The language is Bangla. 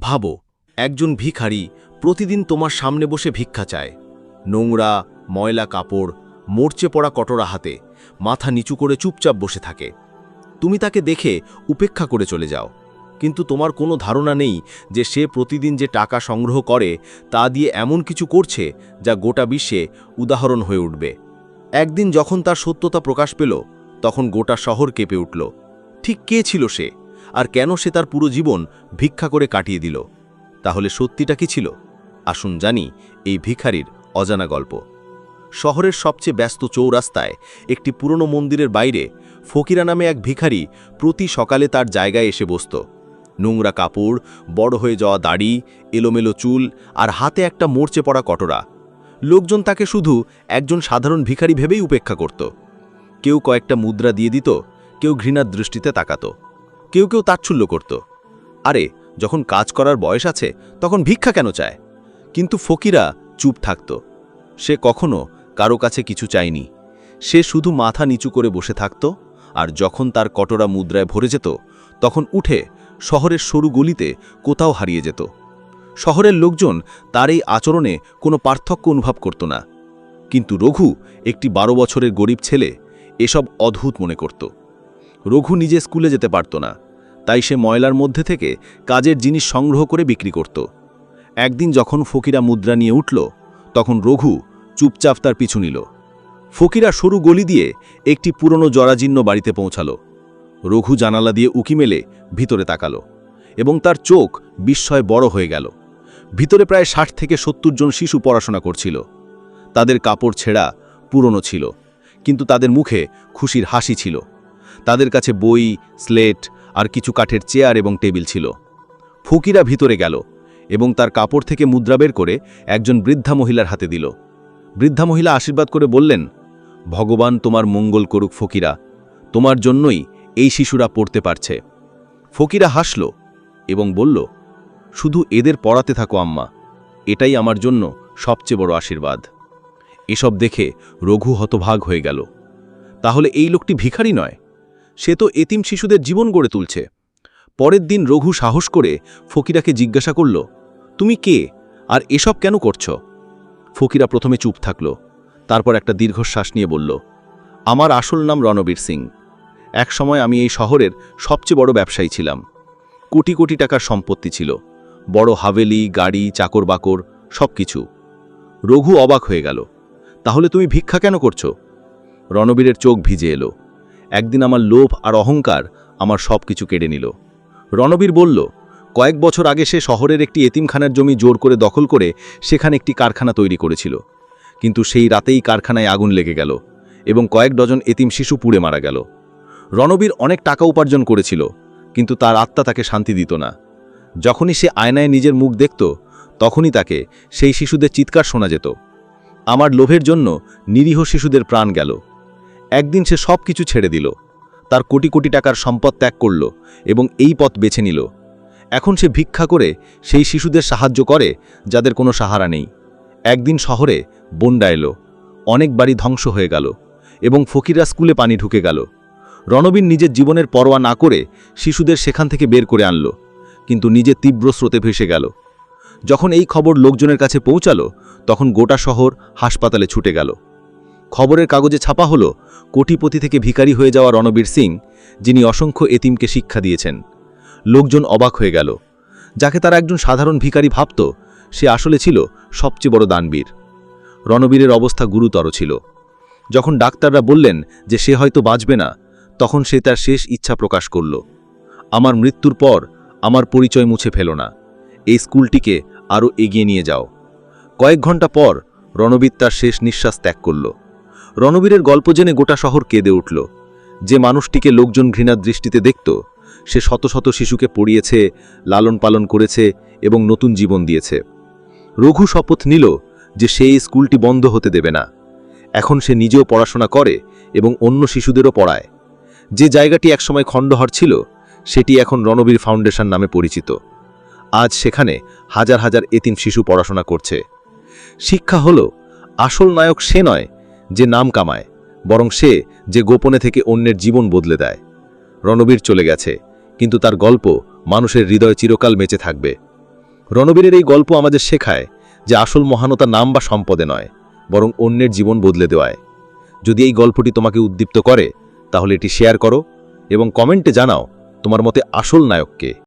ভাবো, একজন ভিখারি প্রতিদিন তোমার সামনে বসে ভিক্ষা চায়। নোংরা, ময়লা কাপড়, মরচে পড়া কটরা হাতে, মাথা নিচু করে চুপচাপ বসে থাকে। তুমি তাকে দেখে উপেক্ষা করে চলে যাও। কিন্তু তোমার কোনো ধারণা নেই যে সে প্রতিদিন যে টাকা সংগ্রহ করে তা দিয়ে এমন কিছু করছে যা গোটা বিশ্বে উদাহরণ হয়ে উঠবে। একদিন যখন তার সত্যতা প্রকাশ পেল, তখন গোটা শহর কেঁপে উঠল। ঠিক কে ছিল সে? আর কেন সে তার পুরো জীবন ভিক্ষা করে কাটিয়ে দিল? তাহলে সত্যিটা কি ছিল? আসুন জানি এই ভিখারির অজানা গল্প। শহরের সবচেয়ে ব্যস্ত চৌরাস্তায় একটি পুরনো মন্দিরের বাইরে ফকিরা নামে এক ভিখারি প্রতি সকালে তার জায়গায় এসে বসত। নোংরা কাপড়, বড় হয়ে যাওয়া দাড়ি, এলোমেলো চুল আর হাতে একটা মোর্চে পড়া কটরা। লোকজন তাকে শুধু একজন সাধারণ ভিখারি ভেবেই উপেক্ষা করত। কেউ কয়েকটা মুদ্রা দিয়ে দিত, কেউ ঘৃণার দৃষ্টিতে তাকাত। কেউ কেউ তাচ্ছল্য করত। আরে, যখন কাজ করার বয়স আছে, তখন ভিক্ষা কেন চায়? কিন্তু ফকিরা চুপ থাকত। সে কখনো কারও কাছে কিছু চায়নি। সে শুধু মাথা নিচু করে বসে থাকত, আর যখন তার কটরা মুদ্রায় ভরে যেত, তখন উঠে শহরের সরু গলিতে কোথাও হারিয়ে যেত। শহরের লোকজন তার এই আচরণে কোনো পার্থক্য অনুভব করত না। কিন্তু রঘু, একটি বারো বছরের গরিব ছেলে, এসব অদ্ভুত মনে করত। রঘু নিজে স্কুলে যেতে পারত না, তাই সে ময়লার মধ্যে থেকে কাজের জিনিস সংগ্রহ করে বিক্রি করত। একদিন যখন ফকিরা মুদ্রা নিয়ে উঠল, তখন রঘু চুপচাপ তার পিছু নিল। ফকিরা সরু গলি দিয়ে একটি পুরনো জরাজীর্ণ বাড়িতে পৌঁছালো। রঘু জানালা দিয়ে উকি মেলে ভিতরে তাকালো এবং তার চোখ বিস্ময় বড় হয়ে গেল। ভিতরে প্রায় ষাট থেকে সত্তর জন শিশু পড়াশোনা করছিল। তাদের কাপড় ছেঁড়া পুরনো ছিল, কিন্তু তাদের মুখে খুশির হাসি ছিল। তাদের কাছে বই, স্লেট আর কিছু কাঠের চেয়ার এবং টেবিল ছিল। ফকিরা ভিতরে গেল এবং তার কাপড় থেকে মুদ্রা বের করে একজন বৃদ্ধা মহিলার হাতে দিল। বৃদ্ধা মহিলা আশীর্বাদ করে বললেন, ভগবান তোমার মঙ্গল করুক ফকিরা, তোমার জন্যই এই শিশুরা পড়তে পারছে। ফকিরা হাসল এবং বলল, শুধু এদের পড়াতে থাকো আম্মা, এটাই আমার জন্য সবচেয়ে বড় আশীর্বাদ। এসব দেখে রঘু হতভাগ হয়ে গেল। তাহলে এই লোকটি ভিখারি নয়? সে তো এতিম শিশুদের জীবন গড়ে তুলছে। পরের দিন রঘু সাহস করে ফকিরাকে জিজ্ঞাসা করল, তুমি কে? আর এসব কেন করছ? ফকিরা প্রথমে চুপ থাকল, তারপর একটা দীর্ঘশ্বাস নিয়ে বলল, আমার আসল নাম রণবীর সিং। এক সময় আমি এই শহরের সবচেয়ে বড় ব্যবসায়ী ছিলাম। কোটি কোটি টাকার সম্পত্তি ছিল, বড় হাভেলি, গাড়ি চাকর বাকর সব কিছু রঘু অবাক হয়ে গেল, তাহলে তুমি ভিক্ষা কেন করছ? রণবীরের চোখ ভিজে এলো। একদিন আমার লোভ আর অহংকার আমার সব কিছু কেড়ে নিল। রণবীর বলল, কয়েক বছর আগে সে শহরের একটি এতিমখানার জমি জোর করে দখল করে সেখানে একটি কারখানা তৈরি করেছিল। কিন্তু সেই রাতেই কারখানায় আগুন লেগে গেল এবং কয়েক ডজন এতিম শিশু পুড়ে মারা গেল। রণবীর অনেক টাকা উপার্জন করেছিল, কিন্তু তার আত্মা তাকে শান্তি দিত না। যখনই সে আয়নায় নিজের মুখ দেখত, তখনই তাকে সেই শিশুদের চিৎকার শোনা যেত। আমার লোভের জন্য নিরীহ শিশুদের প্রাণ গেল। একদিন সে সব কিছু ছেড়ে দিল। তার কোটি কোটি টাকার সম্পদ ত্যাগ করল এবং এই পথ বেছে নিল। এখন সে ভিক্ষা করে সেই শিশুদের সাহায্য করে, যাদের কোনো সাহারা নেই। একদিন শহরে বন্ডা এলো। অনেক বাড়ি ধ্বংস হয়ে গেল এবং ফকিরা স্কুলে পানি ঢুকে গেল। রণবীর নিজের জীবনের পরোয়া না করে শিশুদের সেখান থেকে বের করে আনল, কিন্তু নিজে তীব্র স্রোতে ভেসে গেল। যখন এই খবর লোকজনের কাছে পৌঁছালো, তখন গোটা শহর হাসপাতালে ছুটে গেল। খবরের কাগজে ছাপা হলো, কোটিপতি থেকে ভিখারি হয়ে যাওয়া রণবীর সিং, যিনি অসংখ্য এতিমকে শিক্ষা দিয়েছেন। লোকজন অবাক হয়ে গেল। যাকে তারা একজন সাধারণ ভিখারি ভাবত, সে আসলে ছিল সবচেয়ে বড় দানবীর। রণবীরের অবস্থা গুরুতর ছিল। যখন ডাক্তাররা বললেন যে সে হয়তো বাঁচবে না, তখন সে তার শেষ ইচ্ছা প্রকাশ করল। আমার মৃত্যুর পর আমার পরিচয় মুছে ফেল না। এই স্কুলটিকে আরও এগিয়ে নিয়ে যাও। কয়েক ঘণ্টা পর রণবীর তার শেষ নিঃশ্বাস ত্যাগ করল। রণবীরের গল্প জেনে গোটা শহর কেঁদে উঠল। যে মানুষটিকে লোকজন ঘৃণার দৃষ্টিতে দেখত, সে শত শত শিশুকে পড়িয়েছে, লালন পালন করেছে এবং নতুন জীবন দিয়েছে। রঘু শপথ নিল যে সে এই স্কুলটি বন্ধ হতে দেবে না। এখন সে নিজেও পড়াশোনা করে এবং অন্য শিশুদেরও পড়ায়। যে জায়গাটি একসময় খণ্ডহর ছিল, সেটি এখন রণবীর ফাউন্ডেশন নামে পরিচিত। আজ সেখানে হাজার হাজার এতিম শিশু পড়াশোনা করছে। শিক্ষা হল, আসল নায়ক সে নয় যে নাম কামায়, বরং সে যে গোপনে থেকে অন্যের জীবন বদলে দেয়। রণবীর চলে গেছে, কিন্তু তার গল্প মানুষের হৃদয় চিরকাল বেঁচে থাকবে। রণবীরের এই গল্প আমাদের শেখায় যে আসল মহানতা নাম বা সম্পদে নয়, বরং অন্যের জীবন বদলে দেওয়ায়। যদি এই গল্পটি তোমাকে উদ্দীপ্ত করে, তাহলে এটি শেয়ার করো এবং কমেন্টে জানাও তোমার মতে আসল নায়ককে।